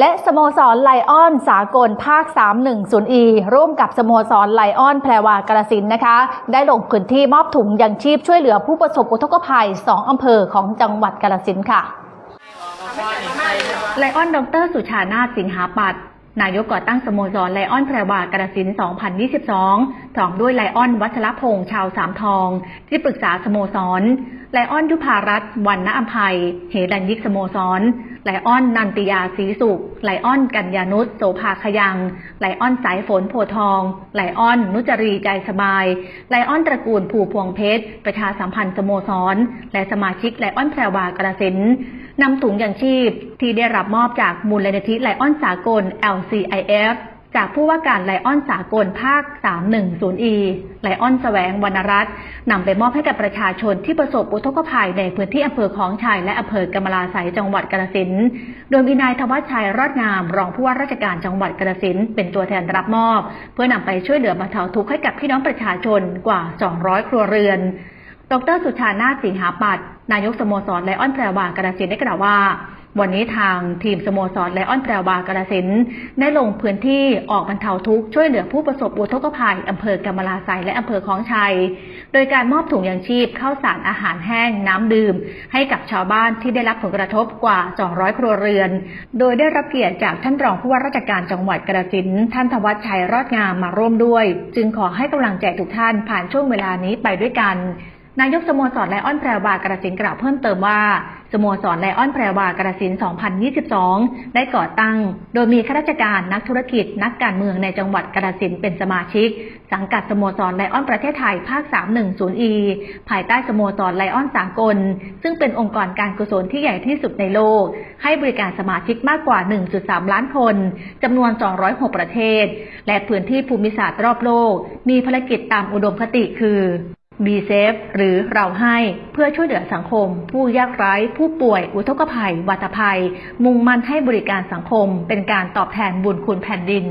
และสโมสรไลออนสากลภาค 310E ร่วมกับสโมสรไลออนแพรวากระสินนะคะ ได้ลงพื้นที่มอบถุงยังชีพช่วยเหลือผู้ประสบอุทกภัย 2 อำเภอของจังหวัดกระสินค่ะไลออนดร สุชานาสิงหาปัตนายกก่อตั้งสโมสรไลออนแพรวากระสิน 2022 พร้อมด้วยไลออนวัชรพงษ์ชาวสามทอง ที่ปรึกษาสโมสร ไลออนยุพารัตน์วันณอภัยเฮดันยิกสโมสร ไลออนนันติยาสีสุขไลออนกัญญานุษโสภาขยังไลออนสายฝนโพทองไลออนนุจรีใจสบายไลออนตระกูลผูพวงเพชร ประชาสัมพันธ์สโมสร และสมาชิกไลออนแพรวากระสินนำถุงยังชีพที่ได้รับมอบจากมูลนิธิไลออนสากล LCIF จากผู้ว่าการไลออนสากลภาค 310E ไลออนแสวงวรรณรัตน์นำไปมอบให้กับประชาชนที่ประสบอุทกภัยในพื้นที่อำเภอคลองชัยและอำเภอกำมะลาไสยจังหวัดกาฬสินธุ์โดยมีนายธวัชชัยรอดงาม รองผู้ว่าราชการจังหวัดกาฬสินธุ์เป็นตัวแทนรับมอบ เพื่อนำไปช่วยเหลือบรรเทาทุกข์ให้กับพี่น้องประชาชนกว่า 200 ครัวเรือน ดร สุชานาสิงหาปัตนายกสโมสรไลออนแพรวากระสินธุ์ได้กล่าวว่า วันนี้ทางทีมสโมสรไลออนแพรวากระสินได้ลงพื้นที่ออกบรรเทาทุกข์ช่วยเหลือผู้ประสบอุทกภัยอำเภอกำมะลาไสยและอำเภอคลองชัย โดยการมอบถุงยางชีพข้าวสารอาหารแห้งน้ำดื่ม ให้กับชาวบ้านที่ได้รับผลกระทบกว่า 200 ครัวเรือน โดยได้รับเกียรติจากท่านรองผู้ว่าราชการจังหวัดกระสินท่านธวัชชัยรอดงามมาร่วมด้วย จึงขอให้กำลังใจทุกท่านผ่านช่วงเวลานี้ไปด้วยกันนายกสโมสรไลออนแพรวากระสินกล่าวเพิ่มเติมว่า สโมสรไลออนแพรวากระสิน 2022 ได้ก่อตั้ง โดยมีข้าราชการนักธุรกิจนักการเมืองในจังหวัดกระสินเป็นสมาชิก สังกัดสโมสรไลออนประเทศไทยภาค 310E ภายใต้สโมสรไลออนสากล ซึ่งเป็นองค์กรการกุศลที่ใหญ่ที่สุดในโลก ให้บริการสมาชิกมากกว่า 1.3 ล้านคนจำนวน 206 ประเทศ และพื้นที่ภูมิศาสตร์รอบโลก มีภารกิจตามอุดมคติคือ บีเซฟหรือเราให้เพื่อช่วยเหลือสังคม ผู้ยากไร้ผู้ป่วย อุทกภัย วัตภัย มุ่งมั่นให้บริการสังคม เป็นการตอบแทนบุญคุณแผ่นดิน